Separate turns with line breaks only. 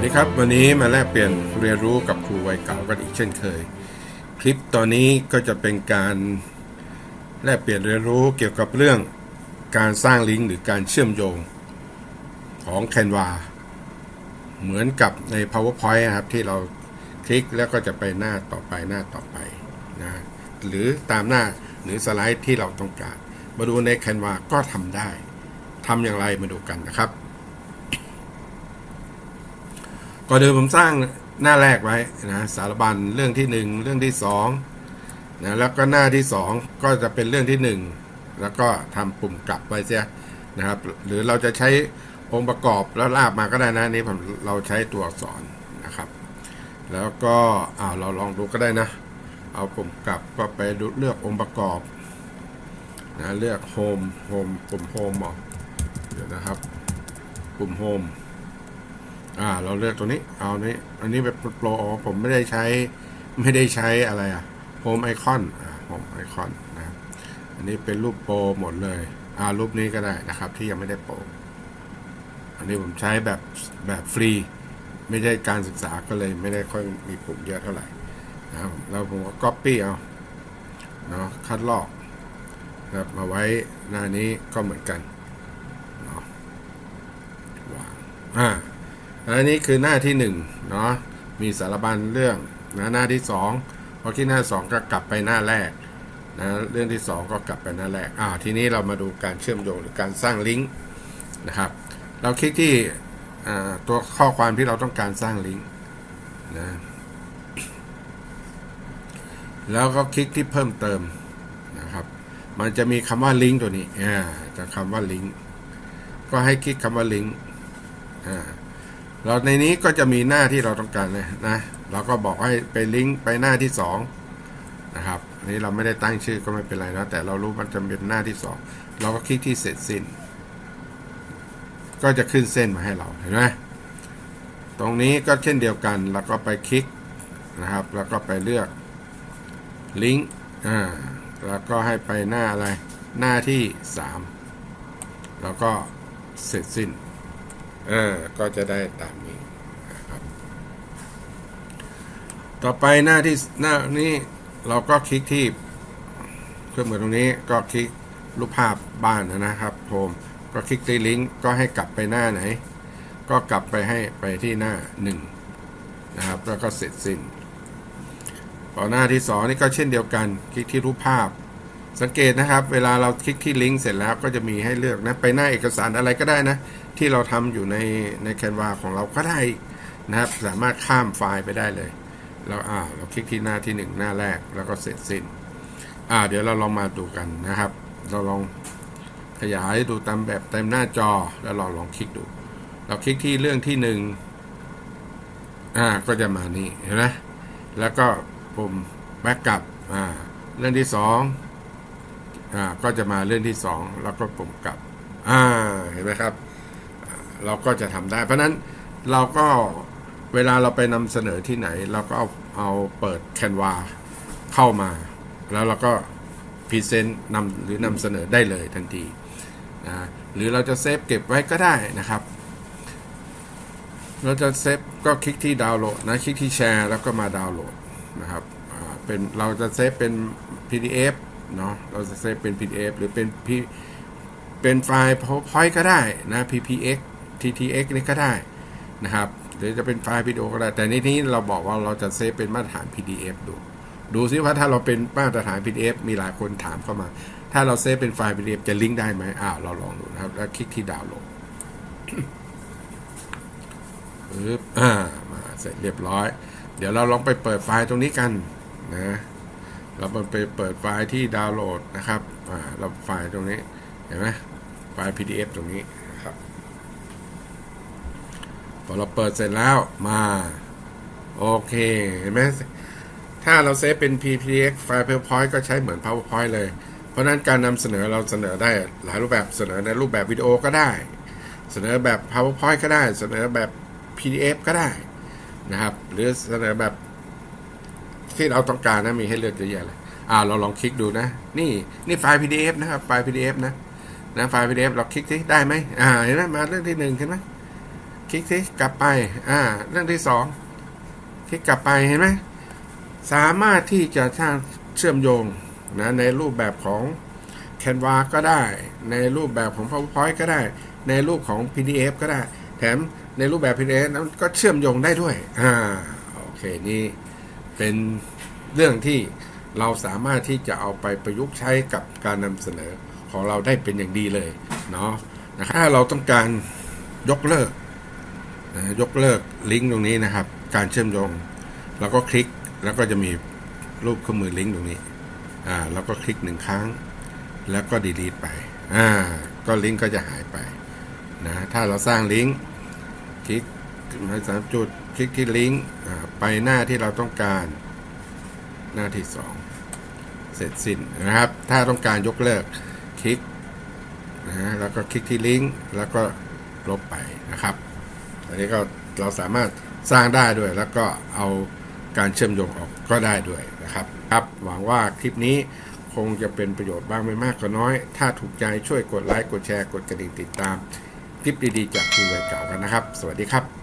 วัสดีครับ วันนี้มาแลกเปลี่ยนเรียนรู้กับครูวัยเก่ากันอีกเช่นเคย คลิปตอนนี้ก็จะเป็นการแลกเปลี่ยนเรียนรู้เกี่ยวกับเรื่องการสร้างลิงก์หรือการเชื่อมโยงของ Canva เหมือนกับใน PowerPoint นะครับที่เราคลิกแล้วก็จะไปหน้าต่อไปหน้าต่อไปนะหรือตามหน้าหรือสไลด์ที่เราต้องการ มาดูใน Canva ก็ทำได้ทำอย่างไรมาดูกันนะครับ ก่อนเดิมผมสร้างหน้าแรกไว้นะสารบัญเรื่องที่หนึ่งเรื่องที่สองนะแล้วก็หน้าที่สองก็จะเป็นเรื่องที่หนึ่งแล้วก็ทำปุ่มกลับไว้เสียนะครับ หรือเราจะใช้องค์ประกอบแล้วลากมาก็ได้นะนี่ผมเราใช้ตัวอักษรนะครับ แล้วก็อ้าวเราลองดูก็ได้นะ เอาปุ่มกลับก็ไปเลือกองค์ประกอบนะเลือกโฮมโฮมปุ่มโฮมออกเดี๋ยวนะครับ ปุ่มโฮม อ่า เราเลือกตัวนี้ เอานี้ อันนี้เป็นโปรผมไม่ได้ใช้ ไม่ได้ใช้อะไรอะโฮมไอคอนอ่าโฮมไอคอนนะ อันนี้เป็นรูปโปรหมดเลย อ่า รูปนี้ก็ได้นะครับ ที่ยังไม่ได้โปรอันนี้ผมใช้แบบแบบฟรี ไม่ใช่การศึกษาก็เลยไม่ได้ค่อยมีปุ่มเยอะเท่าไหร่นะครับแล้วผมก็ copy เอาเนาะคัดลอกนะครับมาไว้หน้านี้ก็เหมือนกันเนาะวางอ่า อันนี้คือหน้าที่หนึ่งเนาะมีสารบัญเรื่องนะหน้าที่สองพอที่หน้าสองก็กลับไปหน้าแรกนะเรื่องที่สองก็กลับไปหน้าแรกอ่าทีนี้เรามาดูการเชื่อมโยงหรือการสร้างลิงก์นะครับเราคลิกที่ตัวข้อความที่เราต้องการสร้างลิงก์นะแล้วก็คลิกที่เพิ่มเติมนะครับ มันจะมีคำว่าลิงก์ตัวนี้อ่าจะคำว่าลิงก์ก็ให้คลิกคำว่าลิงก์อ่า เราในนี้ก็จะมีหน้าที่เราต้องการนะนะเราก็บอกให้ไปลิงก์ไปหน้าที่สองนะครับนี่เราไม่ได้ตั้งชื่อก็ไม่เป็นไรนะแต่เรารู้มันจะเป็นหน้าที่สองเราก็คลิกที่เสร็จสิ้น ก็จะขึ้นเส้นมาให้เราเห็นไหมตรงนี้ก็เช่นเดียวกันเราก็ไปคลิกนะครับ แล้วก็ไปเลือกลิงก์อ่าแล้วก็ให้ไปหน้าอะไรหน้าที่สามแล้วก็เสร็จสิ้น อ่าก็จะได้ตามนี้นะครับต่อไปหน้าที่หน้านี้เราก็คลิกที่เครื่องมือตรงนี้ก็คลิกรูปภาพบ้านนะครับโฮมก็คลิกที่ลิงก์ก็ให้กลับไปหน้าไหน ก็กลับไปให้ไปที่หน้า1นะครับแล้วก็เสร็จสิ้นพอหน้าที่2นี่ก็เช่นเดียวกัน คลิกที่รูปภาพ สังเกตนะครับ เวลาเราคลิกที่ลิงก์เสร็จแล้วก็จะมีให้เลือกนะไปหน้าเอกสารอะไรก็ได้นะ ที่เราทำอยู่ในในแคนวาของเราก็ได้นะครับ สามารถข้ามไฟล์ไปได้เลยแล้วอ่าเราคลิกที่หน้าที่ 1 หน้าแรกแล้วก็เสร็จสิ้นอ่าเดี๋ยวเราลองมาดูกันนะครับ เราลองขยายดูตามแบบเต็มหน้าจอแล้วเราลองคลิกดู เราคลิกที่เรื่องที่หนึ่งอ่าก็จะมานี่เห็นไหมแล้วก็ปุ่มแบ็กกลับอ่าเรื่องที่สอง อ่าก็จะมาเรื่องที่สองแล้วก็ปุ่มกลับอ่าเห็นไหมครับ เราก็จะทำได้ เพราะนั้นเราก็เวลาเราไปนำเสนอที่ไหน เราก็เอาเอาเปิดแคนวาเข้ามา แล้วเราก็พรีเซนต์นำหรือนำเสนอได้เลยทันทีนะหรือเราจะเซฟเก็บไว้ก็ได้นะครับ เราจะเซฟก็คลิกที่ดาวน์โหลดนะคลิกที่แชร์แล้วก็มาดาวน์โหลดนะครับเป็นเราจะเซฟเป็น PDF เนาะเราจะเซฟเป็น PDF หรือเป็น P เป็นไฟล์ PowerPoint ก็ได้นะ PPX TTX นี่ก็ได้นะครับ หรือจะเป็นไฟล์วิดีโอก็ได้ แต่ในนี้เราบอกว่าเราจะเซฟเป็นมาตรฐาน PDF ดู ดูซิว่าถ้าเราเป็นมาตรฐาน PDF มีหลายคนถามเข้ามา ถ้าเราเซฟเป็นไฟล์ PDF จะลิงก์ได้ไหมอ่าวเราลองดูนะครับ แล้วคลิกที่ดาวน์โหลดปึ๊บอ่ามาเสร็จเรียบร้อย เดี๋ยวเราลองไปเปิดไฟล์ตรงนี้กันนะ เราไปเปิดไฟล์ที่ดาวน์โหลดนะครับอ่าเราไฟล์ตรงนี้เห็นไหมไฟล์ PDF ตรงนี้นะครับพอเราเปิดเสร็จแล้วมาโอเคเห็นไหมถ้าเราเซฟเป็น PPX ไฟล์ PowerPoint ก็ใช้เหมือน PowerPoint เลย เพราะนั้นการนำเสนอเราเสนอได้หลายรูปแบบเสนอในรูปแบบวิดีโอก็ได้ เสนอแบบ PowerPoint ก็ได้ เสนอแบบ PDF ก็ได้นะครับ หรือเสนอแบบ ที่เราต้องการนะมีให้เลือกเยอะแยะเลยอ่าเราลองคลิกดูนะ นี่นี่ไฟล์ PDF นะครับไฟล์ PDF นะนะไฟล์ PDF เราคลิกที่ได้ไหมอ่าเห็นไหมมาเรื่องที่หนึ่งเห็นไหมคลิกที่กลับไปอ่าเรื่องที่สองคลิกกลับไปเห็นไหมสามารถที่จะสร้างเชื่อมโยงนะในรูปแบบของ Canva ก็ได้ ในรูปแบบของ PowerPoint ก็ได้ ในรูปของ PDF ก็ได้ แถมในรูปแบบ PDF นั้นก็เชื่อมโยงได้ด้วยอ่าโอเคนี่ เป็นเรื่องที่เราสามารถที่จะเอาไปประยุกต์ใช้กับการนำเสนอของเราได้เป็นอย่างดีเลยเนาะนะครับถ้าเราต้องการยกเลิกนะยกเลิกลิงก์ตรงนี้นะครับ การเชื่อมโยงเราก็คลิกแล้วก็จะมีรูปเครื่องมือลิงก์ตรงนี้อ่าแล้วก็คลิกหนึ่งครั้ง แล้วก็ดีลีทไปอ่าก็ลิงก์ก็จะหายไปนะถ้าเราสร้างลิงก์คลิก มาสามจุดคลิกที่ลิงก์ไปหน้าที่เราต้องการ หน้าที่สองเสร็จสิ้นนะครับ ถ้าต้องการยกเลิกคลิกนะฮะแล้วก็คลิกที่ลิงก์แล้วก็ลบไปนะครับอันนี้ก็เราสามารถสร้างได้ด้วย แล้วก็เอาการเชื่อมโยงออกก็ได้ด้วยนะครับครับหวังว่าคลิปนี้คงจะเป็นประโยชน์บ้างไม่มากก็น้อย ถ้าถูกใจช่วยกดไลค์กดแชร์กดกระดิ่งติดตาม คลิปดีๆ จากครูวัยเก่ากันนะครับ สวัสดีครับ